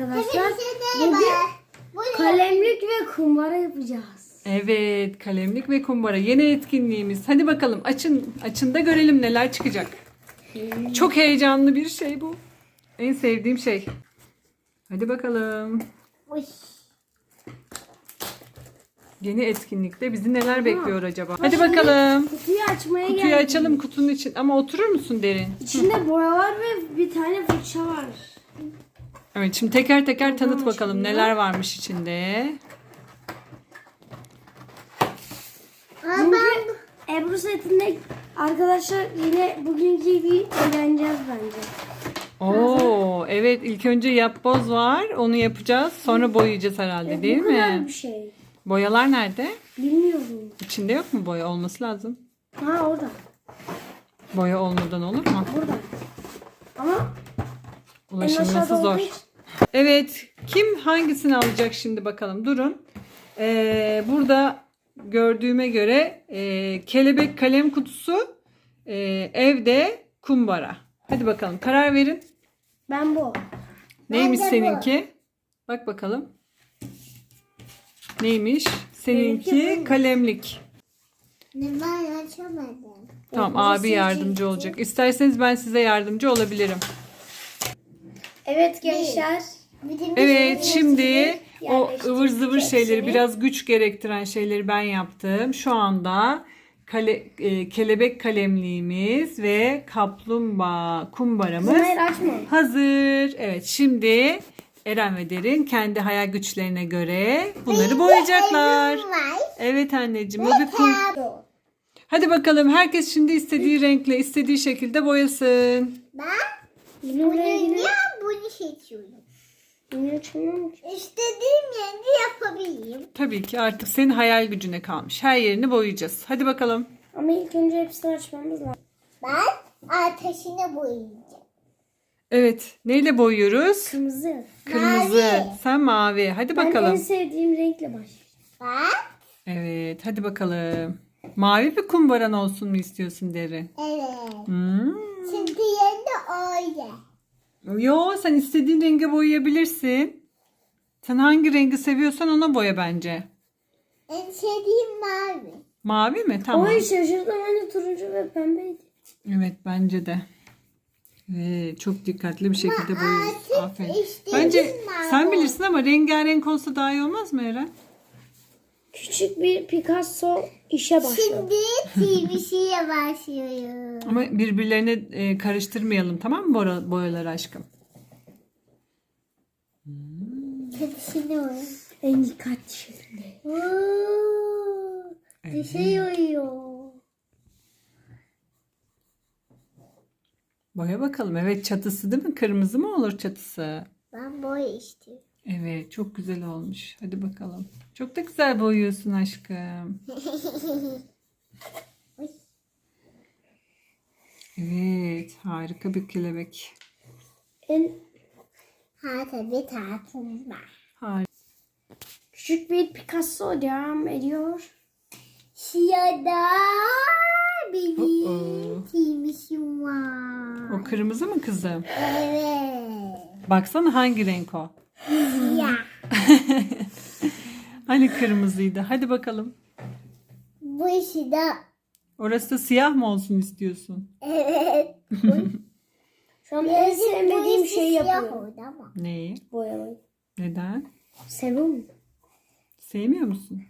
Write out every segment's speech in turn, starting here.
arkadaşlar. Bugün kalemlik ve kumbara yapacağız. Evet, kalemlik ve kumbara yeni etkinliğimiz. Hadi bakalım açın, açın da görelim neler çıkacak. Çok heyecanlı bir şey bu. En sevdiğim şey. Hadi bakalım. Uy. Yeni etkinlikte bizi neler bekliyor acaba? Hadi bakalım. Kutuyu açmaya Kutuyu açalım kutunun için. Ama oturur musun derin? İçinde boya var ve bir tane fırça var. Evet şimdi teker teker tanıt bakalım neler varmış içinde. Bugün Ebru setinde arkadaşlar yine bugünkü gibi eğleneceğiz bence. Oo evet ilk önce yapboz var. Onu yapacağız. Sonra boyayacağız herhalde değil Bu kadar mi? bir şey. Boyalar nerede? Bilmiyorum. İçinde yok mu boya? Olması lazım. Ha orada. Boya olmadan olur mu? Burada. Ama Ulaşılması zor. Evet. Kim hangisini alacak şimdi bakalım. Durun. Ee, burada gördüğüme göre e, kelebek kalem kutusu, e, evde kumbara. Hadi bakalım karar verin. Ben bu. Neymiş Bence bu. seninki? Bak bakalım. Neymiş? Seninki Benimki bu. kalemlik. Ne ben açamadım. Tamam abi yardımcı olacak. İsterseniz ben size yardımcı olabilirim. Evet gençler. Evet şimdi o ıvır zıvır şeyleri biraz güç gerektiren şeyleri ben yaptım. Şu anda kale, e, kelebek kalemliğimiz ve kaplumbağa kumbaramız açma. hazır. Evet şimdi Eren ve Derin kendi hayal güçlerine göre bunları boyayacaklar. Evet anneciğim o bir kum. Hadi bakalım herkes şimdi istediği renkle istediği şekilde boyasın. Ben Yine bunu buraya yine. ya bunu seçiyorum. Yine açamıyorum ki. İstediğim yerde yapabilirim. Tabii ki artık senin hayal gücüne kalmış. Her yerini boyayacağız. Hadi bakalım. Ama ilk önce hepsini açmamız lazım. Ben ateşine boyayacağım. Evet. Neyle boyuyoruz? Kırmızı. Kırmızı. Mavi. Sen mavi. Hadi Ben en bakalım. sevdiğim renkle başlayacağım. Ben Evet. Hadi bakalım. Mavi bir kumbaran olsun mu istiyorsun Derin? evet. Hmm. Yo sen istediğin renge boyayabilirsin. Sen hangi rengi seviyorsan ona boya bence. En sevdiğim mavi. Mavi mi? Tamam. Ama şaşırdım hani turuncu ve pembeydi. Evet bence de. Evet, çok dikkatli bir şekilde boyuyoruz. Aferin. Bence mavi sen bilirsin ama rengarenk olsa daha iyi olmaz mı Eren? Küçük bir Picasso işe başladı. Şimdi TV'siye başlıyorum. Ama birbirlerine e, karıştırmayalım tamam mı boya- boyaları aşkım? Tepsine oyun. En dikkatli şekilde. Ooo. Bir şey uyuyor. Boya bakalım. Evet çatısı değil mi? Kırmızı mı olur çatısı? Ben boy istiyorum. Evet çok güzel olmuş. Hadi bakalım. Çok da güzel boyuyorsun aşkım. Evet harika bir kelebek. En Ha tabii tatlım var. Harika. küçük bir Picasso devam ediyor. Oo. benim TV'sim var. O kırmızı mı kızım? Evet. Baksana hangi renk o? Siyah. Hani kırmızıydı. Hadi bakalım. Bu işi de Orası da siyah mı olsun istiyorsun? evet. Şu an en sevmediğim Bu işi şeyi siyah yapıyorum. oldu ama. Neyi? Boyamayı. Neden? Seviyorum. Sevmiyor musun?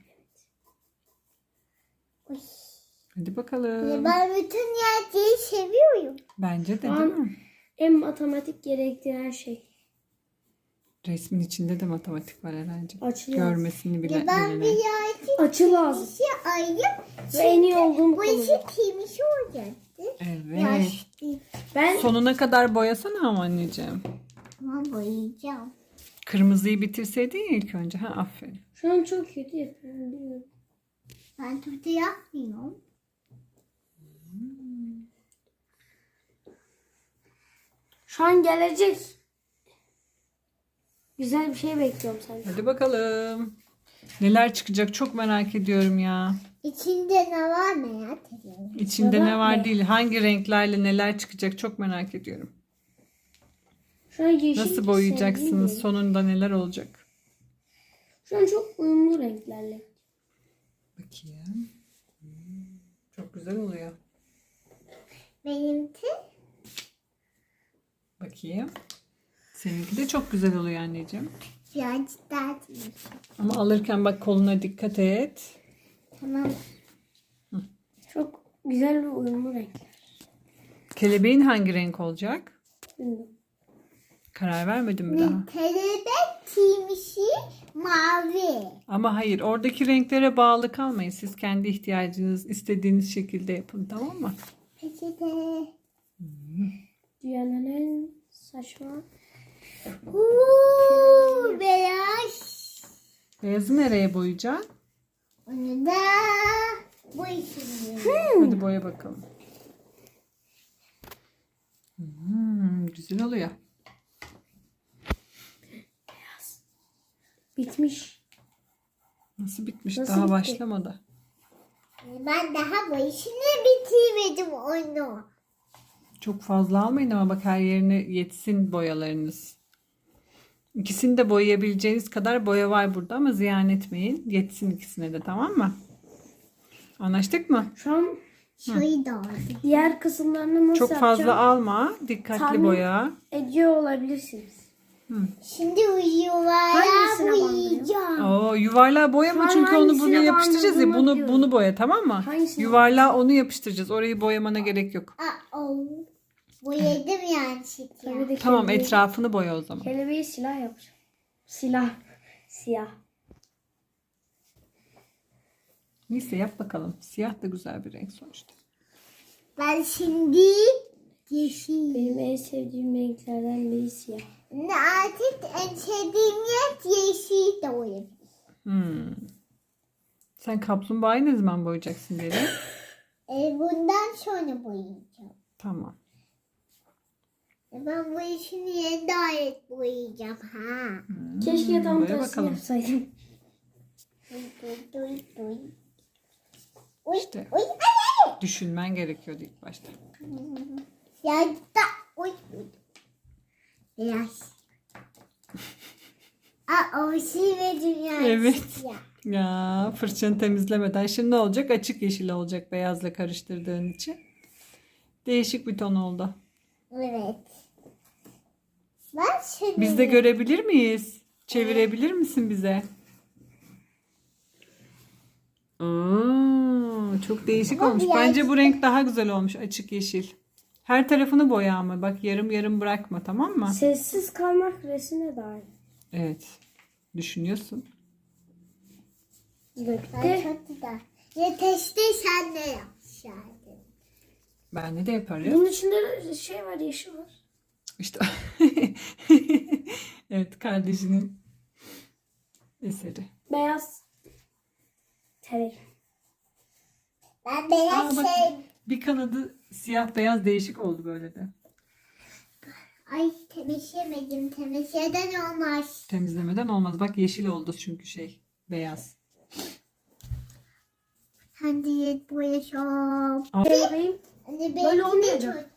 Hadi bakalım. Ben bütün yerleri seviyorum. Bence de değil mi? En matematik gerektiren şey. Resmin içinde de matematik var. Açılıyor. Görmesini bile Ben bir bilene. lazım. işi ayıp. Ve en iyi olduğum Bu işi temiz olacaktı. Evet. Yaşlı. Ben Sonuna kadar boyasana ama anneciğim. Ama boyayacağım. Kırmızıyı bitirseydin ya ilk önce. Ha aferin. şu an çok kötü yapıyorum. biliyorum. Ben tutu yapmıyorum. Şu an gelecek. Güzel bir şey bekliyorum senden. Hadi bakalım. Neler çıkacak çok merak ediyorum ya. İçinde ne var. İçinde Ya da ne var ne? değil. Hangi renklerle neler çıkacak çok merak ediyorum. Şu an yeşil Nasıl boyayacaksınız? renk. Sonunda neler olacak? Şu an çok uyumlu renklerle. Bakayım. Hmm, Çok güzel oluyor. Benimki Bakayım. Seninki de çok güzel oluyor anneciğim. birazcık daha. Ama alırken bak koluna dikkat et. Tamam. Çok güzel ve uyumlu renkler. Kelebeğin hangi renk olacak? Bilmiyorum. Karar vermedim mi daha? Kelebek kimisi mavi. Ama hayır oradaki renklere bağlı kalmayın. Siz kendi ihtiyacınız istediğiniz şekilde yapın tamam mı? Peçete. Dünyanın en saçma. Uuu beyaz. Beyazı nereye boyayacaksın? Onu da bu işin. Hadi boya bakalım. Hmm, güzel oluyor. Bitmiş. Nasıl bitmiş? Nasıl Daha bitti? başlamadı. Ben daha bu işini bitirmedim onu. Çok fazla almayın ama bak her yerine yetsin boyalarınız. İkisini de boyayabileceğiniz kadar boya var burada ama ziyan etmeyin. Yetsin ikisine de tamam mı? Anlaştık mı? Şu an da oldu. diğer kısımlarını nasıl Çok fazla yapacağım alma. Dikkatli Tahmin- boya. ediyor olabilirsiniz. Şimdi uyuyorlar. Hangisine uyuyacağım. Oo, yuvarlağı boyama an çünkü onu hangisine bunu yapıştıracağız ya. Bunu diyorum. bunu boya tamam mı? Hangisine Yuvarlağı onu yapıştıracağız. Orayı boyamana gerek yok. Aa, Boyadım. Tabii de Tamam kelebeği- etrafını boya o zaman. Kelebeği silah yapacağım. Silah. Siyah. Neyse yap bakalım. Siyah da güzel bir renk sonuçta. Ben şimdi yeşil. Benim en sevdiğim renklerden biri siyah. Artık en sevdiğim renk yeşil de olabilir. Hmm. Sen kaplumbağayı ne zaman boyayacaksın dedi. E, bundan sonra boyayacağım. Tamam. E, ben bu işini yeni dair boyayacağım ha. Keşke tam boya tersini bakalım. yapsaydım. Duy, duy, duy, duy. Uy, İşte. uy, ay, ay. Düşünmen gerekiyordu ilk başta. Ya da, uy, uy. Biraz. Aa, o şey ve dünya. Evet. Ya. Ya fırçanı temizlemeden şimdi ne olacak? Açık yeşil olacak beyazla karıştırdığın için. Değişik bir ton oldu. Evet. Ben şimdi... Biz de görebilir miyiz? Çevirebilir misin bize? Oo, çok değişik olmuş. Bence bu renk daha güzel olmuş. Açık yeşil. Her tarafını boya ama. Bak yarım yarım bırakma tamam mı? Sessiz kalmak resmine dair. Evet. Düşünüyorsun. Ben Gökte çok güzel. Sen de yapsaydın. Ben de yaparım. bunun içinde de şey var yeşil var. İşte. evet kardeşinin eseri. Beyaz. Severim. Ben beyaz Aa, bak. şey... Bir kanadı siyah beyaz değişik oldu böyle de. Ay temizlemedim. Temizleden olmaz. Temizlemeden olmaz. Bak yeşil oldu çünkü şey beyaz. Hadi yet boyayacağım. Anne Böyle benimki de olmayacak.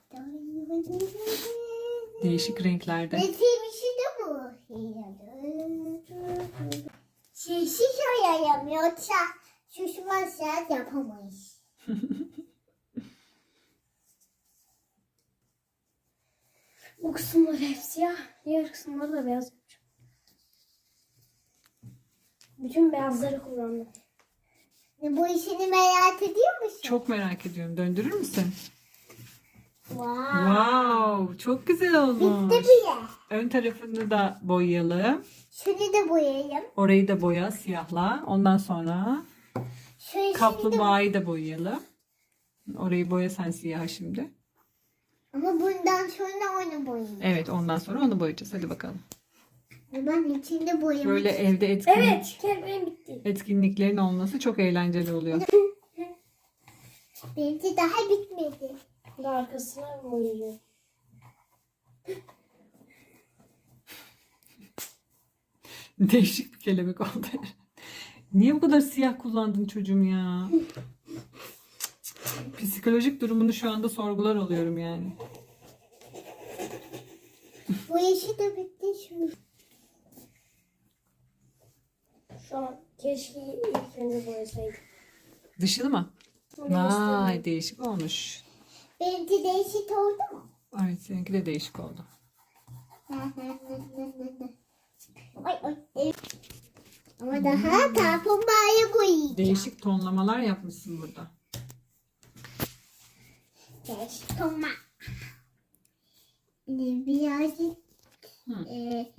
Değişik renklerde. Resimisi de bu. Sessiz oynayalım yoksa susmazsa yapamayız. bu kısımları hep siyah. Diğer kısımları da beyaz. Bütün beyazları kullandım. Bu işini merak ediyor musun? Çok merak ediyorum. Döndürür müsün? Wow. Wow, çok güzel olmuş. Bitti bile. Ön tarafını da boyayalım. Şunu da boyayalım. Orayı da boya siyahla. Ondan sonra de... kaplumbağayı da boyayalım. Orayı boya sen siyah şimdi. Ama bundan sonra onu boyayayım. Evet, ondan sonra onu boyayacağız. Hadi bakalım. Ben içinde boyamak Böyle evde etkinlik, Evet. Kelebeğim bitti. etkinliklerin olması çok eğlenceli oluyor. Benimki daha bitmedi. Da arkasına boyayacağım. Değişik bir kelebek oldu. Niye bu kadar siyah kullandın çocuğum ya? Psikolojik durumunu şu anda sorgular oluyorum yani. Bu işi de bitti şimdi. Şu an keşke ilk önce boyasaydım. Dışını mı? Vay değişik olmuş. Benimki değişik oldu mu? Evet seninki de değişik oldu. Ay ay. Ama daha kaplumbağaya boyayacağım. Değişik tonlamalar yapmışsın burada. Değişik olma. Ee, Birazcık Hı. e,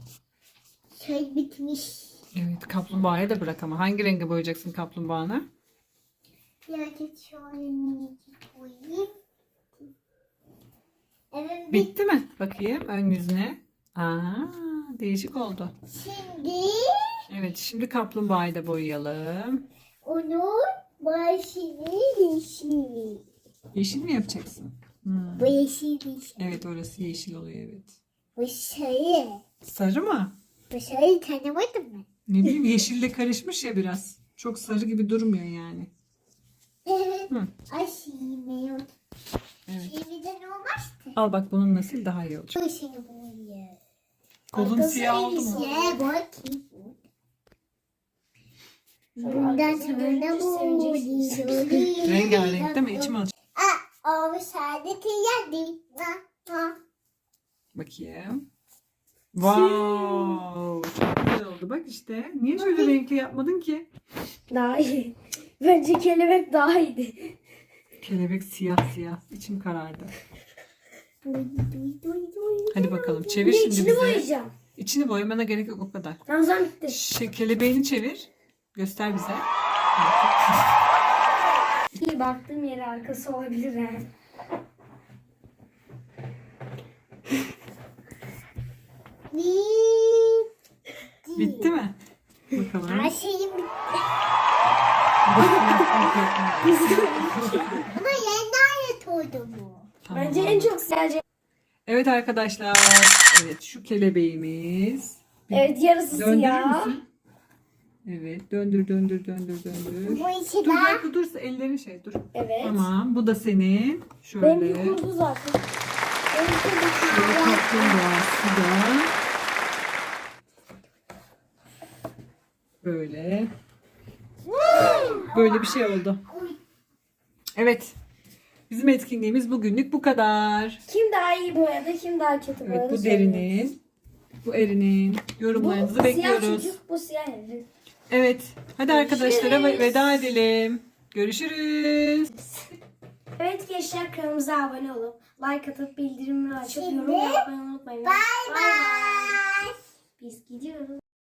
şey bitmiş. Evet kaplumbağaya da bırak ama hangi renge boyayacaksın kaplumbağanı? Birazcık şöyle minicik boyayayım. Evet bit. Bitti mi? Bakayım ön yüzüne. Aa, değişik oldu. Şimdi Evet şimdi kaplumbağayı da boyayalım. onun başını yeşil. Yeşil mi yapacaksın? Hmm. Bu yeşil yeşil. Evet orası yeşil oluyor evet. Bu sarı. Sarı mı? Bu sarıyı tanımadın mı? Ne bileyim yeşille karışmış ya biraz. Çok sarı gibi durmuyor yani. Hı. Ay. Evet. Al bak bunun nasıl daha iyi olacak. Bu işini boyuyor. Kolun siyah oldu mu? Ya bakayım. Bundan sonra bu. Rengarenk değil mi? İçim alacak. Aa, o yendi. Ha, ha. Bakayım. Wow. Çok güzel oldu. Bak işte. Niye şöyle renkli yapmadın ki? Daha iyi. Bence kelebek daha iyiydi. Kelebek siyah siyah. İçim karardı. Hadi bakalım çevir şimdi içini bize. boyayacağım. İçini boyamana gerek yok o kadar. Ramazan bitti. Şey, kelebeğini çevir. Göster bize. İyi baktığım yere arkası olabilir ha. Bitti. Bitti mi? Bakalım. Her şeyim bitti. Ama yeni ayet oldu bu. Tamam. Bence en çok sadece Evet arkadaşlar. Evet şu kelebeğimiz. Evet yarısı Döndürür siyah. müsün? Evet döndür döndür döndür döndür. Bu işi Dur de dakika dur ellerin şey dur. Evet. Tamam bu da senin. Şöyle. Benimki kurdu zaten. Şöyle kaplumbağası da. Böyle. Böyle bir şey oldu. Evet. Bizim etkinliğimiz bugünlük bu kadar. Kim daha iyi boyadı, kim daha kötü boyadı? Evet bu söyleyin. derinin. Bu erinin. Yorumlarınızı Bu bekliyoruz. siyah çocuk, bu siyah evli. Evet. Hadi arkadaşlara veda edelim. Görüşürüz. Evet gençler kanalımıza abone olup like atıp bildirimleri açıp Şimdi- yorum yapmayı unutmayın. Bye bye. Biz gidiyoruz.